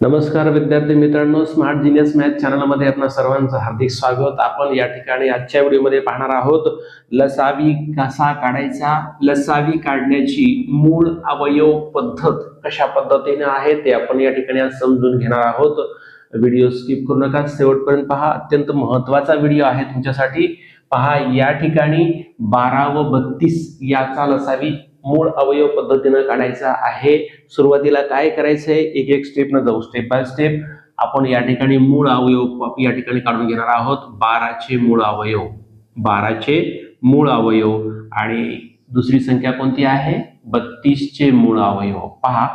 नमस्कार विद्यार्थी मित्रांनो स्मार्ट जिनियस मॅथ चॅनलमध्ये आपल्या सर्वांचं हार्दिक स्वागत. आपण या ठिकाणी आजच्या व्हिडिओमध्ये पाहणार आहोत लसावी कसा काढायचा लसावी काढण्याची मूळ अवयव पद्धत कशा पद्धतीने आहे ते आपण या ठिकाणी आज समजून घेणार आहोत. व्हिडिओ स्किप करू नका शेवटपर्यंत पहा. अत्यंत महत्त्वाचा व्हिडिओ आहे तुमच्यासाठी. पहा या ठिकाणी बारा व बत्तीस याचा लसावी मूळ अवयव पद्धतीनं काढायचा आहे. सुरुवातीला काय करायचंय? एक एक स्टेप न जाऊ स्टेप बाय स्टेप आपण या ठिकाणी मूळ अवयव या ठिकाणी काढून घेणार आहोत. बाराचे मूळ अवयव. बाराचे मूळ अवयव. आणि दुसरी संख्या कोणती आहे? बत्तीसचे मूळ अवयव. पहा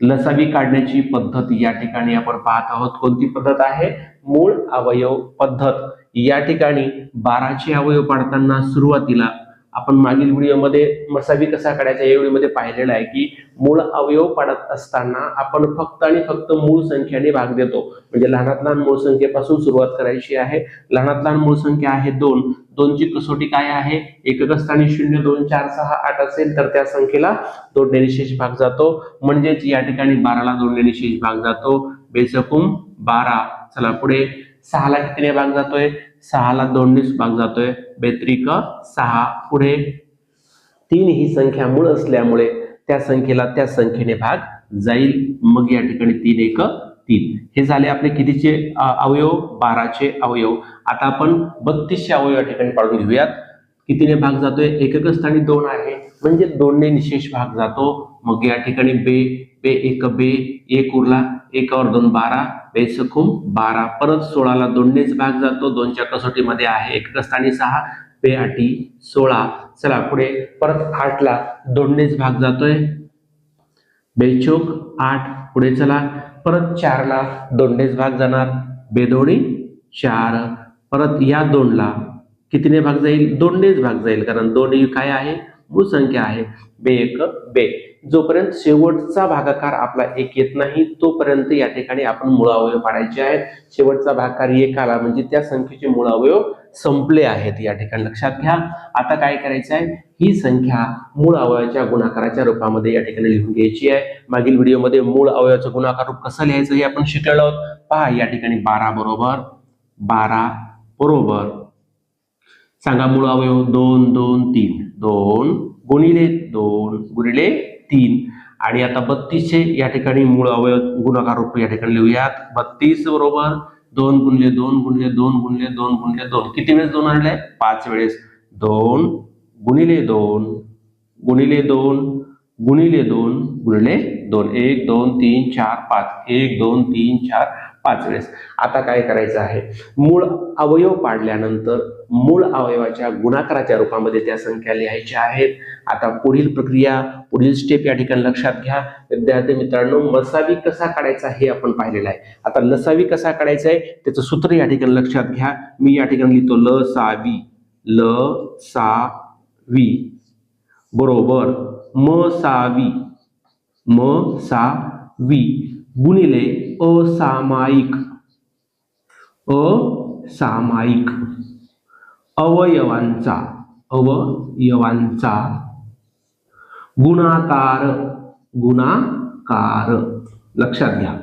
लसावी काढण्याची पद्धत या ठिकाणी आपण पाहत आहोत. कोणती पद्धत आहे? मूळ अवयव पद्धत. या ठिकाणी बाराचे अवयव पाडताना सुरुवातीला आपण मागील व्हिडिओमध्ये मसावी कसा काढायचा या व्हिडिओमध्ये पाहिलेलं आहे की मूळ अवयव पाडत असताना आपण फक्त आणि फक्त मूळ संख्याने भाग देतो. म्हणजे लहानात लहान मूळ संख्येपासून सुरुवात करायची आहे. लहानात लहान मूळ संख्या आहे दोन. दोनची कसोटी काय आहे? एकक स्थानी शून्य दोन चार सहा आठ असेल तर त्या संख्येला दोन शेष भाग जातो. म्हणजेच या ठिकाणी बाराला दोन शेष भाग जातो. बेसकुम बारा. चला पुढे सहाला कितीने भाग जातोय? सहाला दोननेच भाग जातोय. बेत्रिक सहा पुढे. तीन ही संख्या मूळ असल्यामुळे त्या संख्येला त्या संख्येने भाग जाईल. मग या ठिकाणी तीन एक तीन. हे झाले आपले कितीचे? अवयव. बाराचे अवयव. आता आपण बत्तीसशे अवयव या ठिकाणी पाडून घेऊयात. कितीने भाग जातोय? एकक स्थानी दोन आहे. म्हणजे दोनने निशेष भाग जातो. मग या ठिकाणी बे बे एक बे एक उरला. एकावर दोन बारा. बेसखूम बारा परत सोळाला दोननेच भाग जातो. दोनच्या कसोटीमध्ये आहे एकक स्थानी सहा बे आठी सोळा. चला पुढे परत आठला दोननेच भाग जातोय. बेचोक आठ. पुढे चला. परत चारला दोननेच भाग जाणार. बेदोणी चार. परत या दोनला कितीने भाग जाईल? दोननेच भाग जाईल कारण दोनही काय आहे? मूळ संख्या आहे. बे एक बे. जोपर्यंत शेवटचा भागाकार आपला एक येत नाही तोपर्यंत या ठिकाणी आपण मुळावयव अवयव पाडायचे आहेत. शेवटचा भागाकार एक आला म्हणजे त्या संख्येचे मुळावयव अवयव संपले आहेत. या ठिकाणी लक्षात घ्या. आता काय करायचं आहे? ही संख्या मूळ अवयवाच्या गुणाकाराच्या रूपामध्ये या ठिकाणी लिहून घ्यायची आहे. मागील व्हिडिओमध्ये मूळ अवयवाचं गुणाकार रूप कसं लिहायचं हे आपण शिकलेलो आहोत. पहा या ठिकाणी बारा बरोबर बारा बरोबर. सांगा मूळ अवयव दोन दोन तीन दोन गुणिले दोन गुणिले तीन आणि आता बत्तीसशे या ठिकाणी मूळ अवयव गुणाकार रूप या ठिकाणी लिहूयात बत्तीस बरोबर दोन गुणले दोन गुणले दोन गुणले दोन गुणले दोन किती वेळेस दोन आणले पाच वेळेस दोन गुणिले दोन गुणिले दोन गुणिले दोन गुणिले दोन एक दोन तीन चार पाच एक दोन तीन चार पाच वेळेस. आता काय करायचं आहे? मूळ अवयव पाडल्यानंतर मूळ अवयवाच्या गुणाकाराच्या रूपामध्ये त्या संख्या लिहायच्या आहेत. आता पुढील प्रक्रिया पुढील स्टेप या ठिकाणी लक्षात घ्या. विद्यार्थी मित्रांनो मसावी कसा काढायचा हे आपण पाहिलेलं आहे. आता लसावी कसा काढायचा आहे? त्याचं सूत्र या ठिकाणी लक्षात घ्या. मी या ठिकाणी लिहितो ल सावी ल सा वी. बरोबर. म सावी म सा वी. गुणिले असामायिक. असामायिक. अवयवांचा अवयवांचा. गुणाकार गुणाकार. लक्षात घ्या.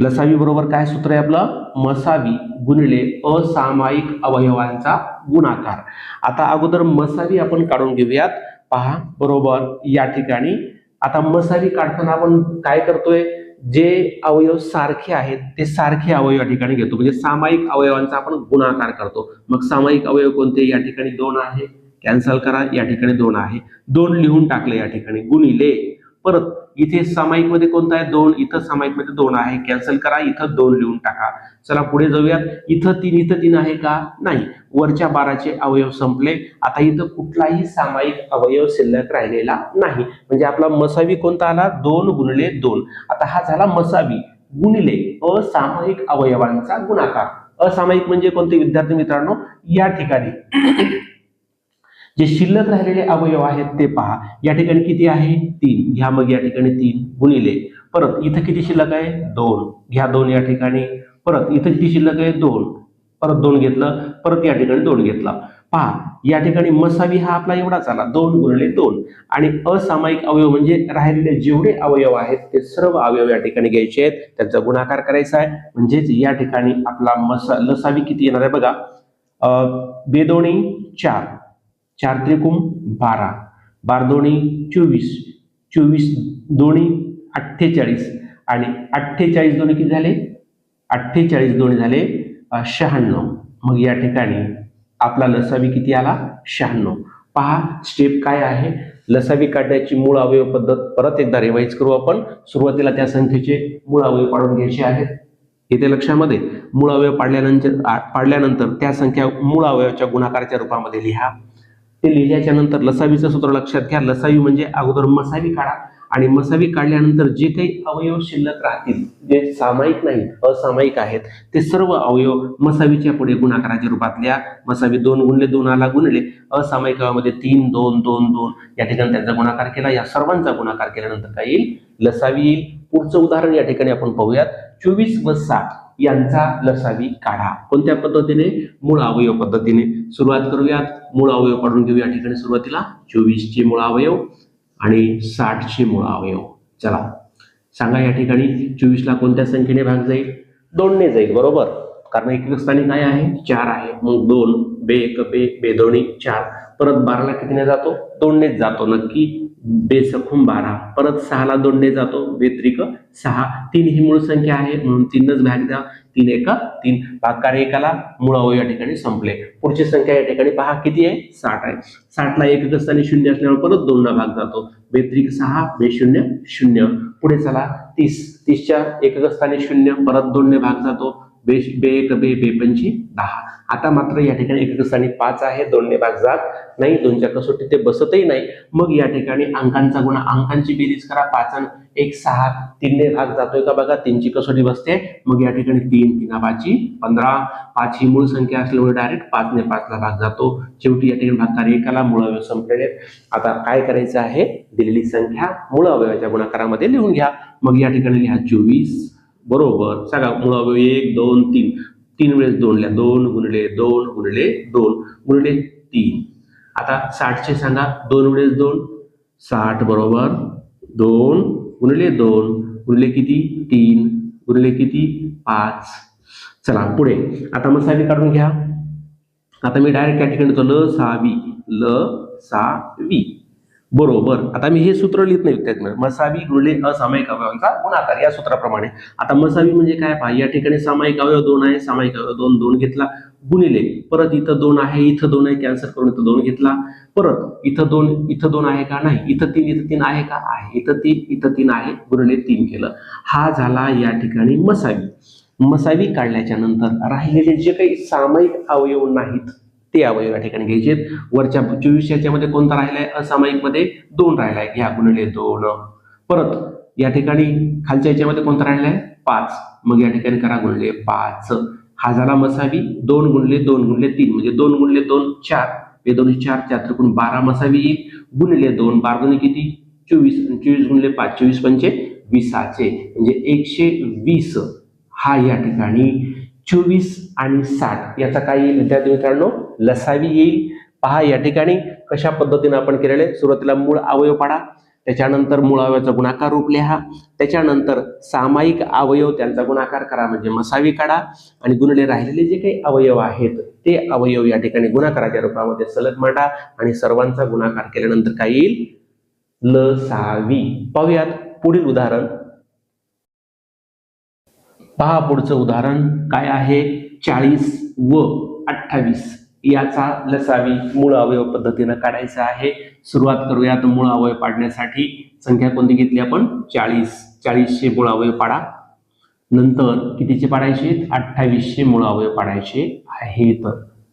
लसावी बरोबर काय सूत्र आहे आपलं? मसावी गुणिले असामायिक अवयवांचा गुणाकार. आता अगोदर मसावी आपण काढून घेऊयात. पहा बरोबर या ठिकाणी. आता मसावी काढताना आपण काय करतोय? जे अवयव सारखे आहेत ते सारखे अवयव या ठिकाणी घेतो. म्हणजे सामायिक अवयवांचा आपण गुणाकार करतो. मग सामायिक अवयव कोणते? या ठिकाणी दोन आहे. कॅन्सल करा. या ठिकाणी दोन आहे. दोन लिहून टाकले या ठिकाणी. गुणिले. परत इथे सामायिकमध्ये कोणता आहे? दोन. इथं सामायिकमध्ये दोन आहे. कॅन्सल करा. इथं दोन लिहून टाका. चला पुढे जाऊयात. इथं तीन इथं तीन आहे का? नाही. वरच्या बाराचे अवयव संपले. आता इथं कुठलाही सामायिक अवयव शिल्लक राहिलेला नाही. म्हणजे आपला मसावी कोणता आला? दोन गुणले दोन. आता हा झाला मसावी गुणिले असामायिक अवयवांचा गुणाकार. असामायिक म्हणजे कोणते विद्यार्थी मित्रांनो? या ठिकाणी जे शिल्लक राहिलेले अवयव आहेत ते पहा. या ठिकाणी किती आहे? तीन. घ्या मग या ठिकाणी तीन गुणिले. परत इथं किती शिल्लक आहे? दोन. घ्या दोन या ठिकाणी. परत इथं किती शिल्लक आहे? दोन. परत दोन घेतलं. परत या ठिकाणी दोन घेतला. पहा या ठिकाणी मसावी हा आपला एवढाच आला. दोन गुणले दोन. आणि असामायिक अवयव म्हणजे राहिलेले जेवढे अवयव आहेत ते सर्व अवयव या ठिकाणी घ्यायचे आहेत. त्यांचा गुणाकार करायचा आहे. म्हणजेच या ठिकाणी आपला मसा लसावी किती येणार आहे बघा? बेदोणी चार. चार त्रिकोण बारा. बार दोणी चोवीस. चोवीस दोणी अठ्ठेचाळीस. आणि अठ्ठेचाळीस दोन्ही किती झाले? अठ्ठेचाळीस दोन्ही झाले शहाण्णव. मग या ठिकाणी आपला लसावी किती आला? शहाण्णव. पहा स्टेप काय आहे? लसावी काढण्याची मूळ अवयव पद्धत परत एकदा रिवाईज करू आपण. सुरुवातीला त्या संख्येचे मूळ अवयव पाडून घ्यायचे आहेत. येथे लक्षामध्ये. मूळ अवयव पाडल्यानंतर आ- पाडल्यानंतर त्या संख्या मूळ अवयवाच्या गुणाकाराच्या रूपामध्ये लिहा. ते लिहिल्याच्या नंतर लसावीचं सूत्र लक्षात घ्या. लसावी म्हणजे अगोदर मसावी काढा. आणि मसावी काढल्यानंतर जे काही अवयव शिल्लक राहतील जे सामायिक नाहीत असामायिक आहेत ते सर्व अवयव मसावीच्या पुढे गुणाकाराच्या रूपात लिहा मसावी दोन गुणले दोनाला गुणले असामायिकामध्ये तीन दोन दोन दोन या ठिकाणी त्यांचा गुणाकार केला. या सर्वांचा गुणाकार केल्यानंतर काय येईल? लसावी येईल. पुढचं उदाहरण या ठिकाणी आपण पाहूयात. चोवीस व साठ यांचा लसावी काढा. कोणत्या पद्धतीने? मूळ अवयव पद्धतीने. सुरुवात करूयात. मूळ अवयव पाडून घेऊ या ठिकाणी सुरुवातीला. चोवीसचे मूळ अवयव. आणि साठचे मूळ अवयव. चला सांगा या ठिकाणी चोवीसला कोणत्या संख्येने भाग जाईल? दोनने जाईल बरोबर? कारण एक स्थानी काय आहे? चार आहे. मग दोन बे एक बे बे दोन्ही चार. परत बाराला कितीने जातो? दोननेच जातो नक्की. बे बारा. परत सहाला दोनने जातो व्यतिरिक सहा. तीन ही मूळ संख्या आहे म्हणून तीनच भाग द्या. तीन एक तीन. भागकार एकाला मुळावं या ठिकाणी संपले. पुढची संख्या या ठिकाणी पहा किती आहे? साठ आहे. साठला एक असताना शून्य असल्यामुळे परत दोनला भाग जातो. व्यतिरिक सहा बे शून्य शून्य. पुढे चला तीस. तीसच्या एकक स्थानी शून्य परत दोनने भाग जातो. बे बे एक बे बेपंची दहा. आता मात्र या ठिकाणी एक स्थानी पाच आहे दोनने भाग जात नाही दोनच्या कसोटी ते बसतही नाही. मग या ठिकाणी अंकांचा गुणा अंकांची बेरीज करा पाच आणि एक सहा तीनने भाग जातोय का बघा तीनची कसोटी बसते. मग या ठिकाणी तीन तीन पाची पंधरा. पाच ही मूळ संख्या असल्यामुळे डायरेक्ट पाचने पाचला भाग जातो. शेवटी या ठिकाणी भागकार एकाला मूळ अवयव संपलेले आता काय करायचं आहे? दिलेली संख्या मूळ अवयवाच्या गुणाकारामध्ये लिहून घ्या. मग या ठिकाणी लिहा चोवीस. बरोबर. सांगा मूळ एक दोन तीन. तीन वेळेस दोनल्या दोन गुणले दोन गुणले दोन गुणले तीन. आता साठचे सांगा दोन वेळेस दोन. साठ बरोबर. दोन गुणले दोन गुणले किती? तीन गुणले किती? पाच. चला पुढे. आता मसावी काढून घ्या. आता मी डायरेक्ट या ठिकाणी ल सावी ल सावी बरोबर. आता मी हे सूत्र लिहित नाही त्यात मसावी गुणले असामायिक अवयवांचा गुणाकार या सूत्राप्रमाणे. आता मसावी म्हणजे काय? पहा या ठिकाणी सामायिक अवयव दोन आहे. सामायिक अवयव दोन दोन घेतला. गुणिले परत इथं दोन आहे इथं दोन आहे कॅन्सल करून इथं दोन घेतला. परत इथं दोन इथं दोन आहे का? नाही. इथं तीन इथं तीन आहे का? आहे. इथं तीन इथं तीन आहे. गुणिले तीन केलं. हा झाला या ठिकाणी मसावी. मसावी काढल्याच्या नंतर राहिलेले जे काही सामायिक अवयव नाहीत ते अवयव या ठिकाणी घ्यायचे वरच्या चोवीस याच्यामध्ये कोणता राहिलाय? असामायिकमध्ये दोन राहिलाय. घ्या गुणले दोन. परत या ठिकाणी खालच्या याच्यामध्ये कोणता राहिलाय? पाच. मग या ठिकाणी करा गुणले पाच. हा झाला मसावी. दोन गुणले दोन गुणले तीन. म्हणजे दोन गुणले दोन चार. हे दोन चार चार त्रिकोण बारा मसावी येईल. गुणले दोन बारा दोन किती? चोवीस. चोवीस गुणले पाच चोवीस पंचे विसाचे. म्हणजे एकशे वीस. हा या ठिकाणी चोवीस आणि साठ याचा काय येईल विद्यार्थी मित्रांनो लसावी येईल. पहा या ठिकाणी कशा पद्धतीने आपण केलेले सुरुवातीला मूळ अवयव पाडा त्याच्यानंतर मूळ अवयवाचा गुणाकार रूप लिहा त्याच्यानंतर सामायिक अवयव त्यांचा गुणाकार करा म्हणजे मसावी काढा आणि गुणले राहिलेले जे काही अवयव आहेत ते अवयव या ठिकाणी गुणाकाराच्या रूपामध्ये सलग मांडा आणि सर्वांचा गुणाकार केल्यानंतर काय येईल? लसावी. पाहूयात पुढील उदाहरण. पहा पुढचं उदाहरण काय आहे? चाळीस व अठ्ठावीस. याचा लसावी मूळ अवयव पद्धतीनं काढायचा आहे. सुरुवात करूयात मूळ अवयव पाडण्यासाठी. संख्या कोणती घेतली आपण? चाळीस. चाळीसशे मूळ अवयव पाडा. नंतर कितीचे पाडायचे? अठ्ठावीसशे मूळ अवयव पाडायचे आहेत.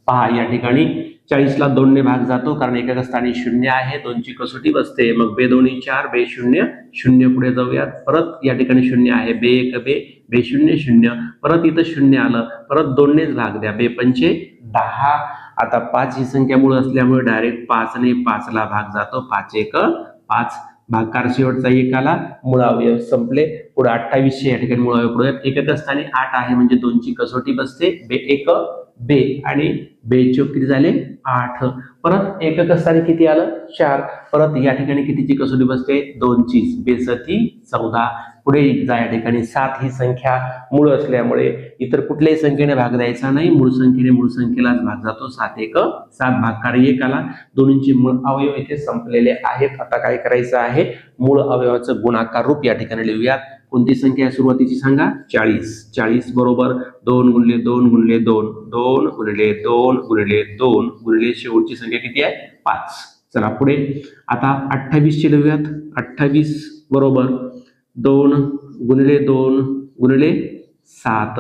पहा या ठिकाणी. चाळीसला दोनने भाग जातो कारण एका स्थानी शून्य आहे दोनची कसोटी बसते. मग बे दोन्ही चार बे शून्य शून्य पुढे जाऊयात. परत या ठिकाणी शून्य आहे. बे एक बे बे शून्य शून्य. परत इथं शून्य आलं. परत दोननेच भाग द्या. बे पंचे दहा. आता पाच ही संख्या मूळ असल्यामुळे डायरेक्ट पाचने पाचला भाग जातो. पाच एक पाच. भागकार शेवटचा एक आला. मूळ संपले. पुढे अठ्ठावीसशे या ठिकाणी मुळावयव पुढे एका स्थानी आठ आहे म्हणजे दोनची कसोटी बसते. बे एक बे आणि बे किती झाले? आठ. परत एकक असताना किती आलं? चार. परत या ठिकाणी कितीची कसोटी बसते? दोनची बेसती चौदा. पुढे जा या ठिकाणी. सात ही संख्या मूळ असल्यामुळे इतर कुठल्याही संख्येने भाग द्यायचा नाही. मूळ संख्येने मूळ संख्येलाच भाग जातो. सात एक सात भाग. कार्य एक आला. दोन्हींचे मूळ अवयव इथे संपलेले आहेत. आता काय करायचं आहे? मूळ अवयवाचं गुणाकार रूप या ठिकाणी लिहूयात. कोणती संख्या आहे सुरुवातीची सांगा? चाळीस. चाळीस बरोबर दोन गुणले दोन गुणले दोन. दोन गुणले दोन गुणले दोन गुणले शेवटची संख्या किती आहे? पाच. चला पुढे. आता अठ्ठावीस चे लिहूयात अठ्ठावीस बरोबर दोन गुणले दोन गुणले सात.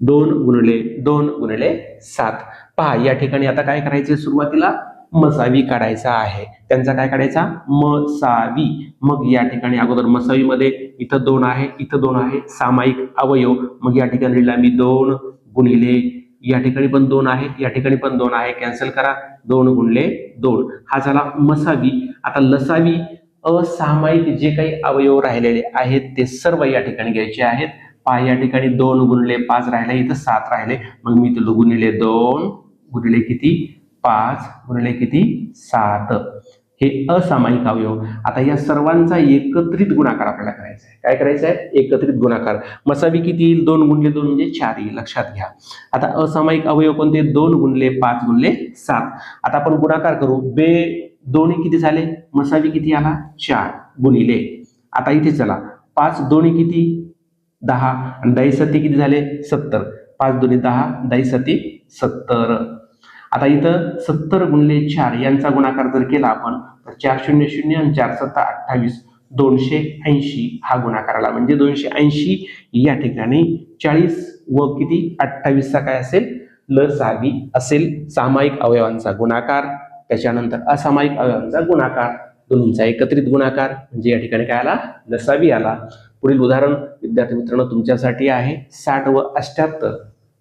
दोन गुणले दोन गुणले सात. पहा या ठिकाणी आता काय करायचे सुरुवातीला? मसावी काढायचा आहे. त्यांचा काय काढायचा? मसावी. मग या ठिकाणी अगोदर मसावीमध्ये इथं दोन आहे इथं दोन आहे. सामायिक अवयव. मग या ठिकाणी लिहिला मी दोन गुणिले. या ठिकाणी पण दोन आहे या ठिकाणी पण दोन आहे. कॅन्सल करा. दोन गुणले दोन. हा झाला मसावी. आता लसावी असामायिक जे काही अवयव राहिलेले आहेत ते सर्व या ठिकाणी घ्यायचे आहेत. पहा या ठिकाणी दोन गुणले पाच राहिले इथं सात राहिले. मग मी इथं गुणिले दोन. गुणिले किती? पाच गुणिले किती? सात. हे असामायिक अवयव. आता या सर्वांचा एकत्रित गुणाकार आपल्याला करायचा आहे. काय करायचं आहे? एकत्रित गुणाकार. मसावी किती येईल? दोन गुणले दोन म्हणजे चार येईल. लक्षात घ्या. आता असामायिक अवयव कोणते? दोन गुणले पाच गुणले सात. आता आपण गुणाकार करू. बे दोन्ही किती झाले? मसावी किती आला? चार गुणिले. आता इथे चला. पाच दोन्ही किती? दहा. आणि दही सती किती झाले? सत्तर. पाच दोन्ही दहा दही सती सत्तर. आता इथं सत्तर गुणले चार यांचा गुणाकार जर केला आपण तर चार शून्य शून्य आणि चार सत्ता अठ्ठावीस दोनशे ऐंशी हा गुणाकार आला. म्हणजे दोनशे ऐंशी या ठिकाणी चाळीस व किती? अठ्ठावीसचा काय असेल? लसावी असेल. सामायिक अवयवांचा गुणाकार त्याच्यानंतर असामायिक अवयवांचा गुणाकार दोन्हींचा एकत्रित गुणाकार म्हणजे या ठिकाणी काय आला? लसावी आला. पुढील उदाहरण विद्यार्थी मित्रांनो तुमच्यासाठी आहे. साठ व अष्ट्याहत्तर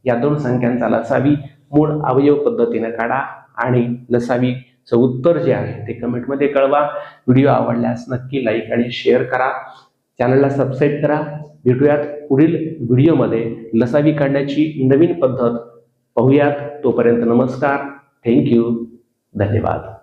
या दोन संख्यांचा लसावी मूळ अवयव पद्धतीने काढा आणि लसावीचं उत्तर जे आहे ते कमेंटमध्ये कळवा. व्हिडिओ आवडल्यास नक्की लाईक आणि शेअर करा. चॅनलला सबस्क्राईब करा. भेटूयात पुढील व्हिडिओमध्ये. लसावी काढण्याची नवीन पद्धत पाहूयात. तोपर्यंत नमस्कार. थँक्यू. धन्यवाद.